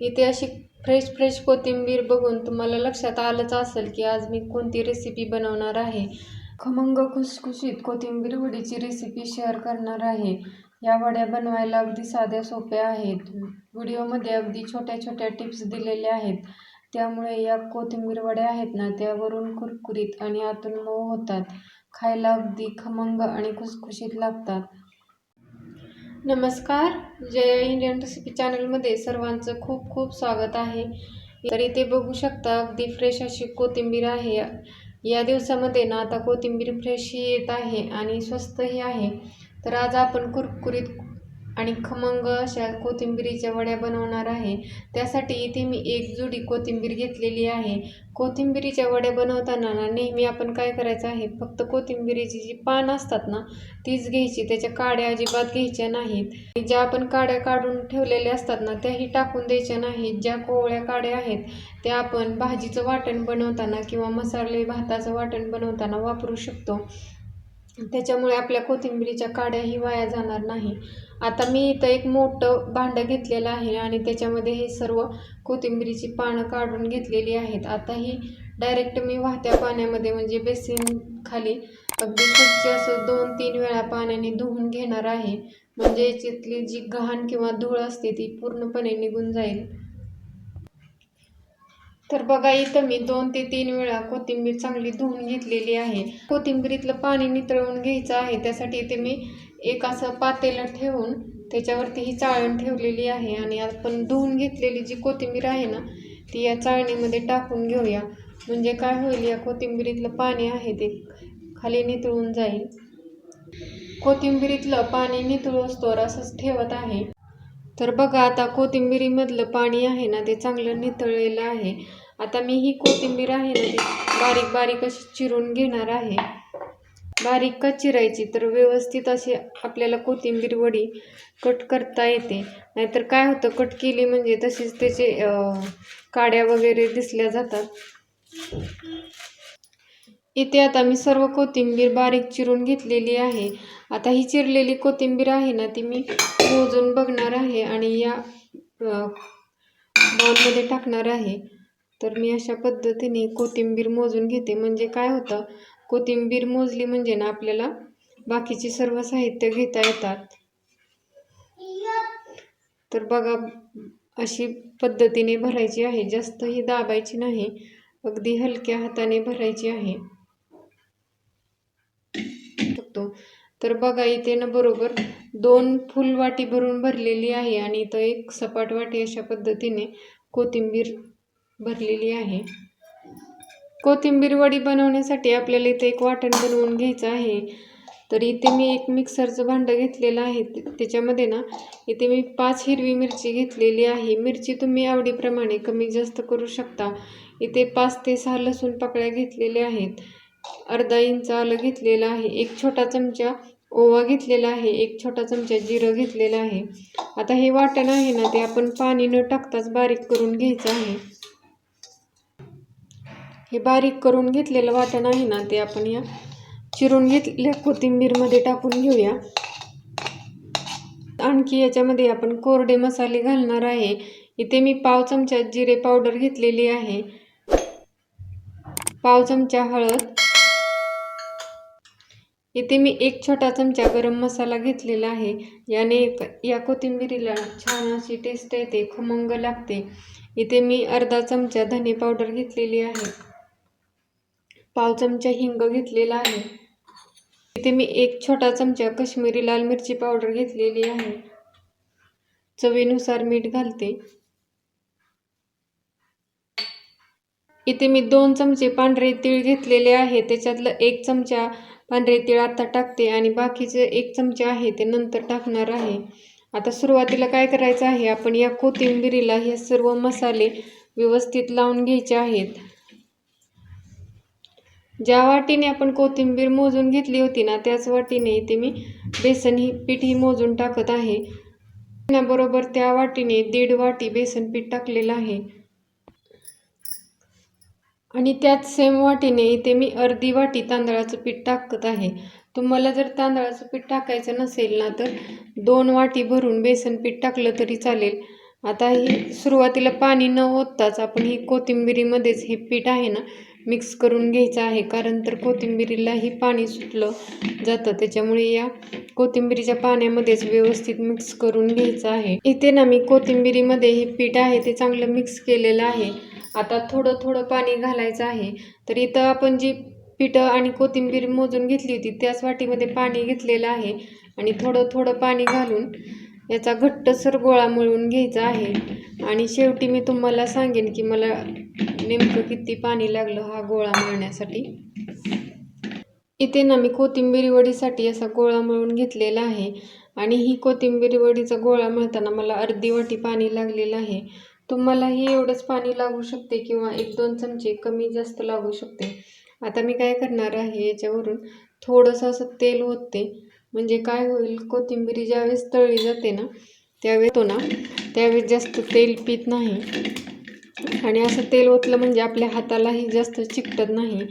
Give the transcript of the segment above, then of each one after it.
इथे अशी fresh fresh कोथिंबीर बघून तुम्हाला लक्षात आलंच असेल की आज मी कोणती रेसिपी बनवणार आहे. खमंग खुसखुशीत कोथिंबीर वडीची रेसिपी शेअर करणार आहे. या वड्या बनवायला अगदी साध्या सोप्या आहेत. व्हिडिओमध्ये अगदी छोट्या छोट्या टिप्स दिलेल्या आहेत. त्यामुळे या कोथिंबीर वड्या आहेत ना त्यावरून कुरकुरीत आणि आतून मऊ होतात. खायला अगदी खमंग आणि खुसखुशीत लागतात. नमस्कार जय इंडियन रेसिपी चॅनलमध्ये सर्वांचं खूप खूप स्वागत आहे. तर इथे बघू शकता अगदी फ्रेश अशी कोथिंबीर आहे. या दिवसामध्ये ना आता कोथिंबीर फ्रेशही येत आहे आणि स्वस्तही आहे. तर आज आपण कुरकुरीत आणि खमंग अशा कोथिंबिरीच्या वड्या बनवणार आहे. त्यासाठी इथे मी एक जुडी कोथिंबीर घेतलेली आहे. कोथिंबिरीच्या वड्या बनवताना ना नेहमी आपण काय करायचं आहे? फक्त कोथिंबिरीची जी पान असतात ना तीच घ्यायची. त्याच्या काड्या अजिबात घ्यायच्या नाहीत. ज्या आपण काड्या काढून ठेवलेल्या असतात ना त्याही टाकून द्यायच्या नाहीत. ज्या कोवळ्या काड्या आहेत त्या आपण भाजीचं वाटण बनवताना किंवा मसाले भाताचं वाटण बनवताना वापरू शकतो. त्याच्यामुळे आपल्या कोथिंबिरीच्या काड्याही वाया जाणार नाही. आता मी इथं एक मोठं भांडं घेतलेलं आहे आणि त्याच्यामध्ये हे सर्व कोथिंबिरीची पानं काढून घेतलेली आहेत. आता ही डायरेक्ट मी वाहत्या पाण्यामध्ये म्हणजे बेसिन खाली अगदी स्वच्छ असं दोन तीन वेळा पाण्याने धुवून घेणार आहे. म्हणजे याच्यातली जी घाण किंवा धूळ असते ती पूर्णपणे निघून जाईल. तर बघा इथं मी दोन ते तीन वेळा कोथिंबीर चांगली धुवून घेतलेली आहे. कोथिंबीरीतलं पाणी नितळवून घ्यायचं आहे. त्यासाठी इथे मी एक असं पातेलं ठेवून त्याच्यावरती ही चाळण ठेवलेली आहे आणि आपण धुवून घेतलेली जी कोथिंबीर आहे ना ती या चाळणीमध्ये टाकून घेऊया. म्हणजे काय होईल या कोथिंबीरीतलं पाणी आहे ते खाली नितळून जाईल. कोथिंबीरीतलं पाणी नितळूस्तोवर असंच ठेवत आहे. तर बघा आता कोथिंबिरीमधलं पाणी आहे ना ते चांगलं नितळलेलं आहे. आता मी ही कोथिंबीर आहे ना ती बारीक बारीक अशी चिरून घेणार आहे. बारीक का चिरायची तर व्यवस्थित अशी आपल्याला कोथिंबीर वडी कट करता येते. नाहीतर काय होतं कट केली म्हणजे तशीच त्याचे काड्या वगैरे दिसल्या जातात. इथे आता मी सर्व कोथिंबीर बारीक चिरून घेतलेली आहे. आता ही चिरलेली कोथिंबीर आहे ना ती मी मोजून बघणार आहे आणि या बाउलमध्ये टाकणार आहे. तर मी अशा पद्धतीने कोथिंबीर मोजून घेते. म्हणजे काय होतं कोथिंबीर मोजली म्हणजे ना आपल्याला बाकीची सर्व साहित्य घेता येतात. तर बघा अशी पद्धतीने भरायची आहे. जास्त ही दाबायची नाही. अगदी हलक्या हाताने भरायची आहे. तर बघा इथे ना बरोबर दोन फुल वाटी भरून भरलेली आहे आणि इथं एक सपाट वाटी अशा पद्धतीने कोथिंबीर भरलेली आहे. कोथिंबीर वडी बनवण्यासाठी आपल्याला इथे एक वाटण बनवून घ्यायचं आहे. तर इथे मी एक मिक्सरचं भांडं घेतलेलं आहे. त्याच्यामध्ये ना इथे मी पाच हिरवी मिरची घेतलेली आहे. मिरची तुम्ही आवडीप्रमाणे कमी जास्त करू शकता. इथे पाच ते सहा लसूण पाकळ्या घेतलेल्या आहेत. अर्धा इंच आलं घेतलेलं आहे. एक छोटा चमचा ओवा घेतलेला आहे. एक छोटा चमचा जिरं घेतलेलं आहे. आता हे वाटण आहे ना ते आपण पाणी न टाकताच बारीक करून घ्यायचं आहे. हे बारीक करून घेतलेलं वाटण आहे ना ते आपण या चिरून घेतलेल्या कोथिंबीरमध्ये टाकून घेऊया. आणखी याच्यामध्ये आपण कोरडे मसाले घालणार आहे. इथे मी पाव चमचा जिरे पावडर घेतलेली आहे. पाव चमचा हळद इथे मी एक छोटा चमचा गरम मसाला घेतलेला आहे. याने या कोथिंबिरीला छान अशी टेस्ट येते खमंग लागते. इथे मी अर्धा चमचा धने पावडर घेतलेली आहे. पाव चमचा हिंग घेतलेला आहे. इथे मी एक छोटा चमचा कश्मीरी लाल मिरची पावडर घेतलेली आहे. चवीनुसार मीठ घालते. इथे मी दोन चमचे पांढरे तीळ घेतलेले आहे. त्याच्यातलं एक चमचा पांढरे तीळ आता टाकते आणि बाकीचे एक चमचे आहे ते नंतर टाकणार आहे. आता सुरुवातीला काय करायचं आहे? आपण या कोथिंबिरीला हे सर्व मसाले व्यवस्थित लावून घ्यायचे आहेत. ज्या वाटीने आपण कोथिंबीर मोजून घेतली होती ना त्याच वाटीने इथे मी बेसन ही पीठ ही मोजून टाकत आहे. बरोबर त्या वाटीने दीड वाटी बेसन पीठ टाकलेलं आहे. आणि त्याच सेम वाटीने इथे मी अर्धी वाटी तांदळाचं पीठ टाकत आहे. तुम्हाला जर तांदळाचं पीठ टाकायचं नसेल ना तर दोन वाटी भरून बेसन पीठ टाकलं तरी चालेल. आता ही सुरुवातीला पाणी न ओतताच आपण ही कोथिंबिरीमध्येच हे पीठ आहे ना मिक्स करून घ्यायचं आहे. कारण तर कोथिंबिरीलाही पाणी सुटलं जातं त्याच्यामुळे या कोथिंबिरीच्या पाण्यामध्येच व्यवस्थित मिक्स करून घ्यायचं आहे. इथे ना मी कोथिंबिरीमध्ये हे पीठ आहे ते चांगलं मिक्स केलेलं आहे. आता थोडं थोडं पाणी घालायचं आहे. तर इथं आपण जी पिठं आणि कोथिंबीर मोजून घेतली होती त्याच वाटीमध्ये पाणी घेतलेलं आहे. आणि थोडं थोडं पाणी घालून याचा घट्टसर गोळा मळून घ्यायचा आहे. आणि शेवटी मी तुम्हाला सांगेन की मला नेमकं किती पाणी लागलं हा गोळा मळण्यासाठी. इथे ना मी कोथिंबीर वडीसाठी असा गोळा मळून घेतलेला आहे. आणि ही कोथिंबीर वडीचा गोळा मळताना मला अर्धी वाटी पाणी लागलेलं आहे. तुम्हालाही एवढंच पाणी लागू शकते किंवा एक दोन चमचे कमी जास्त लागू शकते. आता मी काय करणार आहे याच्यावरून थोडंसं असं तेल ओतते. म्हणजे काय होईल कोथिंबीर ज्यावेळेस तळली जाते ना त्यावेळेस तो ना त्यावेळेस जास्त तेल पित नाही. आणि असं तेल ओतलं म्हणजे आपल्या हातालाही जास्त चिकटत नाही.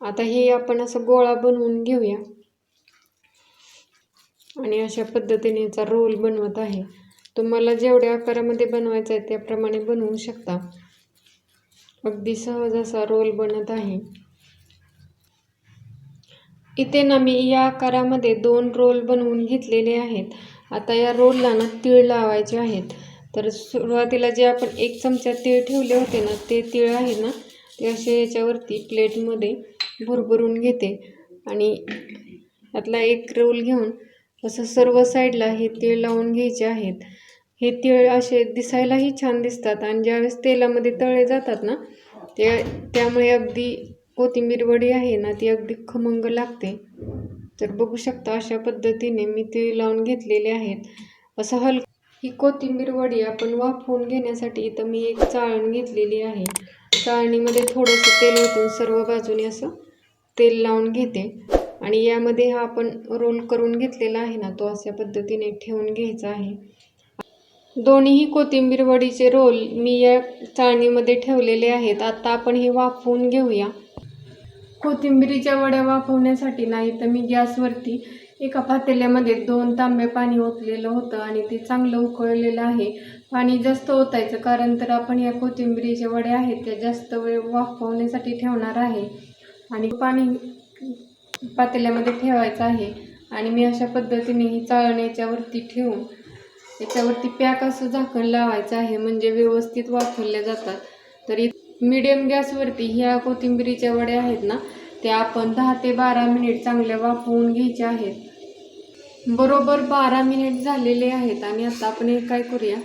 आता हे आपण असं गोळा बनवून घेऊया. आणि अशा पद्धतीने याचा रोल बनवत आहे. तुम्हाला जेवढ्या आकारामध्ये बनवायचं आहे त्याप्रमाणे बनवू शकता. अगदी सहज असा रोल बनत आहे. इथे ना मी या आकारामध्ये दोन रोल बनवून घेतलेले आहेत. आता या रोलला ना तीळ लावायचे आहेत. तर सुरुवातीला जे आपण एक चमचा तीळ ठेवले होते ना ते तीळ आहे ना ते असे याच्यावरती प्लेटमध्ये भरभरून घेते. आणि त्यातला एक रोल घेऊन असं सर्व साईडला हे तीळ लावून घ्यायचे आहेत. हे तीळ असे दिसायलाही छान दिसतात आणि ज्यावेळेस तेलामध्ये तळे जातात ना ते त्यामुळे अगदी कोथिंबीर वडी आहे ना ती अगदी खमंग लागते. तर बघू शकता अशा पद्धतीने मी तीळ लावून घेतलेले आहेत. असं हल ही कोथिंबीर वडी आपण वाफवून घेण्यासाठी इथं मी एक चाळण घेतलेली आहे. चाळणीमध्ये थोडंसं तेल ओतून सर्व बाजूने असं तेल लावून घेते. आणि यामध्ये हा आपण रोल करून घेतलेला आहे ना तो अशा पद्धतीने ठेवून घ्यायचा आहे. दोन्हीही कोथिंबीर वडीचे रोल मी या चाळणीमध्ये ठेवलेले आहेत. आत्ता आपण हे वाफवून घेऊया. कोथिंबिरीच्या वड्या वाफवण्यासाठी नाही तर मी गॅसवरती एका पातेल्यामध्ये दोन तांबे पाणी ओतलेलं होतं आणि ते चांगलं उकळलेलं आहे. पाणी जास्त ओतायचं कारण तर आपण या कोथिंबिरीच्या वड्या आहेत त्या जास्त वेळ वाफवण्यासाठी ठेवणार आहे. आणि पाणी पातेल्यामध्ये ठेवायचं आहे. आणि मी अशा पद्धतीने ही चाळण याच्यावरती ठेवून याच्यावरती पॅक असं झाकण लावायचं आहे. म्हणजे व्यवस्थित वापरल्या जातात. तरी मिडियम गॅसवरती ह्या कोथिंबिरीच्या वड्या आहेत ना त्या आपण दहा ते बारा मिनिट चांगल्या वाफवून घ्यायच्या आहेत. बरोबर बारा मिनिट झालेले आहेत. आणि आता आपण हे काय करूया?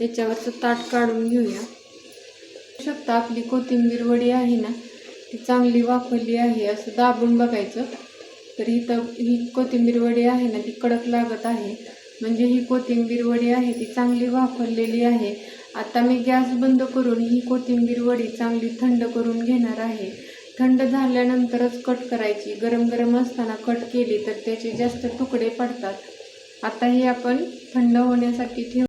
याच्यावरचं ताट काढून घेऊया. शकता आपली कोथिंबीर वडी आहे ना ती चांगली वाफरली आहे असं दाबून बघायचं. तर इथं ही कोथिंबीर वडी आहे ना ती कडक लागत आहे. म्हणजे ही कोथिंबीर वडी आहे ती चांगली वाफरलेली आहे. आता मी गॅस बंद करून ही कोथिंबीर वडी चांगली थंड करून घेणार आहे. थंड झाल्यानंतरच कट करायची. गरम गरम असताना कट केली तर त्याचे जास्त तुकडे पडतात. आता ही आपण थंड होण्यासाठी ठेव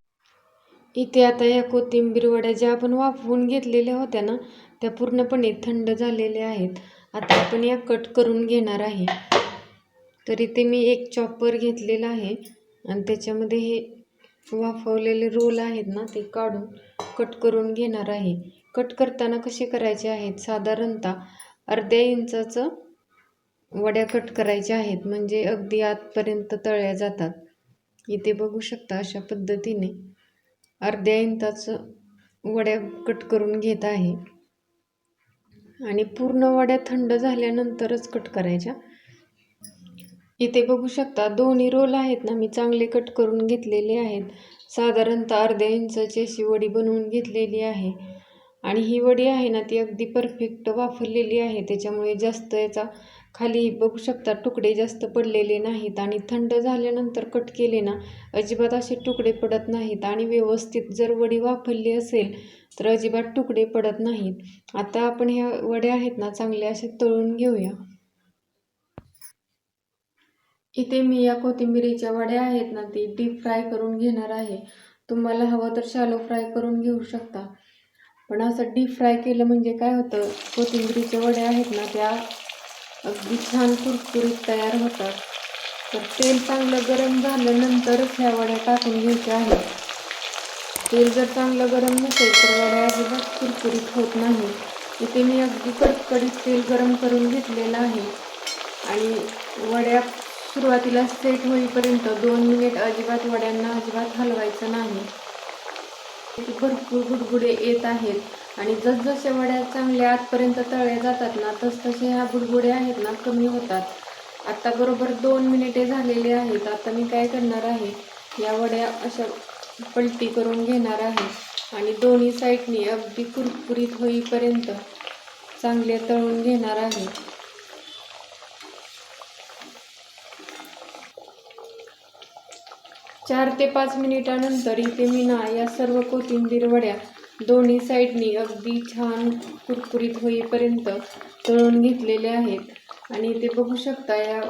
इथे आता या कोथिंबीर वड्या ज्या आपण वाफवून घेतलेल्या होत्या ना त्या पूर्णपणे थंड झालेल्या आहेत. आता आपण या कट करून घेणार आहे. तर इथे मी एक चॉपर घेतलेला आहे आणि त्याच्यामध्ये हे वाफवलेले रोल आहेत ना ते काढून कट करून घेणार आहे. कट करताना कसे करायचे आहेत? साधारणतः अर्ध्या इंचाचं वड्या कट करायच्या आहेत. म्हणजे अगदी आतपर्यंत तळल्या जातात. इथे बघू शकता अशा पद्धतीने अर्ध्या इंचाचं वड्या कट करून घेत आहे. आणि पूर्ण वड्या थंड झाल्यानंतरच कट करायच्या. इथे बघू शकता दोन्ही रोल आहेत ना मी चांगले कट करून घेतलेले आहेत. साधारणतः अर्ध्या इंचाची अशी वडी बनवून घेतलेली आहे. आणि ही वडी आहे ना ती अगदी परफेक्ट वापरलेली आहे. त्याच्यामुळे जास्त याचा खाली बघू शकता तुकडे जास्त पडलेले नाहीत आणि थंड झाल्यानंतर कट केले ना अजिबात असे तुकडे पडत नाहीत आणि व्यवस्थित जर वडी वापरली असेल तर अजिबात तुकडे पडत नाहीत. आता आपण ह्या वड्या आहेत ना चांगल्या असे तळून घेऊया. इथे मी या कोथिंबिरीच्या वड्या आहेत ना ती डीप फ्राय करून घेणार आहे. तुम्हाला हवं तर शालो फ्राय करून घेऊ शकता. पण असं डीप फ्राय केलं म्हणजे काय होतं कोथिंबिरीच्या वड्या आहेत ना त्या अगदी छान कुरकुरीत तयार होतात. तर तेल चांगलं गरम झाल्यानंतरच ह्या वड्या टाकून घ्यायच्या आहेत. तेल जर चांगलं गरम नसेल तर वड्या अजिबात कुरकुरीत होत नाही. इथे मी अगदी कडकडीत तेल गरम करून घेतलेलं आहे. आणि वड्या सुरुवातीला सेट होईपर्यंत दोन मिनिट अजिबात वड्यांना अजिबात हलवायचं नाही. भरपूर गुडगुडे येत आहेत. आणि जसजसे वड्या चांगल्या आतपर्यंत तळल्या जातात ना तसतसे ह्या बुडबुडे आहेत ना कमी होतात. आत्ता बरोबर दोन मिनिटे झालेले आहेत आता मी काय करणार आहे? या वड्या अशा पलटी करून घेणार आहे. आणि दोन्ही साईडनी अगदी कुरकुरीत होईपर्यंत चांगले तळून घेणार आहे. चार ते पाच मिनिटानंतर इथे मी ना या सर्व कोथिंबीर वड्या दोन्ही साईडनी अगदी छान कुरकुरीत होईपर्यंत तळून घेतलेले आहेत. आणि ते बघू शकता या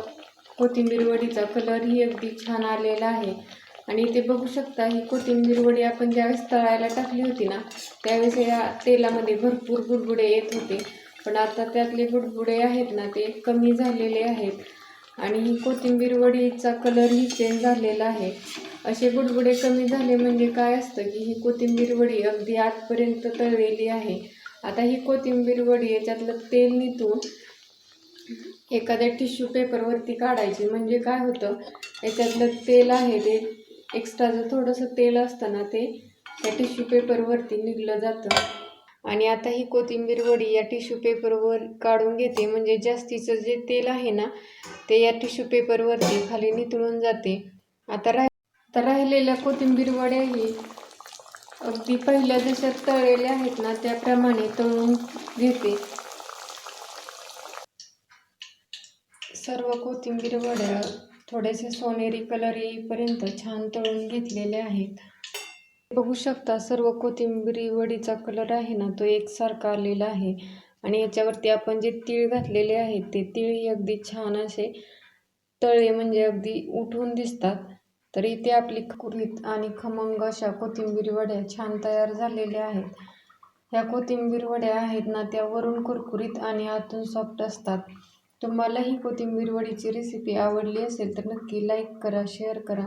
कोथिंबीर वडीचा कलरही अगदी छान आलेला आहे. आणि इथे बघू शकता ही कोथिंबीर वडी आपण ज्यावेळेस तळायला टाकली होती ना त्यावेळेस या तेलामध्ये भरपूर बुडबुडे येत होते. पण आता त्यातले बुडबुडे आहेत ना ते कमी झालेले आहेत. आणि ही कोथिंबीर वडीचा कलरही चेंज झालेला आहे. असे बुडबुडे कमी झाले म्हणजे काय असतं की ही कोथिंबीर वडी अगदी आतपर्यंत तळलेली आहे. आता ही कोथिंबीर वडी याच्यातलं तेल निथून एखाद्या टिश्यू पेपरवरती काढायची. म्हणजे काय होतं? याच्यातलं तेल आहे ते एक्स्ट्राचं थोडंसं तेल असतं ना ते त्या टिश्यू पेपरवरती निघलं जातं. आणि आता ही कोथिंबीर वडी या टिश्यू पेपरवर काढून घेते. म्हणजे जास्तीचं जे तेल आहे ना ते या टिश्यू पेपरवरती खाली नितळून जाते. आता राह आता राहिलेल्या कोथिंबीर वड्याही अगदी पहिल्या जशा तळलेल्या आहेत ना त्याप्रमाणे तळून घेते. सर्व कोथिंबीर वड्या थोडेसे सोनेरी कलर येईपर्यंत छान तळून घेतलेले आहेत. बघू शकता सर्व कोथिंबिरी वडीचा कलर आहे ना तो एकसारखा आलेला आहे. आणि याच्यावरती आपण जे तीळ घातलेले आहेत ते तीळही अगदी छान असे तळे म्हणजे अगदी उठून दिसतात. तर इथे आपली कुरीत आणि खमंग अशा कोथिंबीर वड्या छान तयार झालेल्या आहेत. ह्या कोथिंबीर वड्या आहेत ना त्या वरून कुरकुरीत आणि आतून सॉफ्ट असतात. तुम्हाला ही कोथिंबीर वडीची रेसिपी आवडली असेल तर नक्की लाईक करा शेअर करा.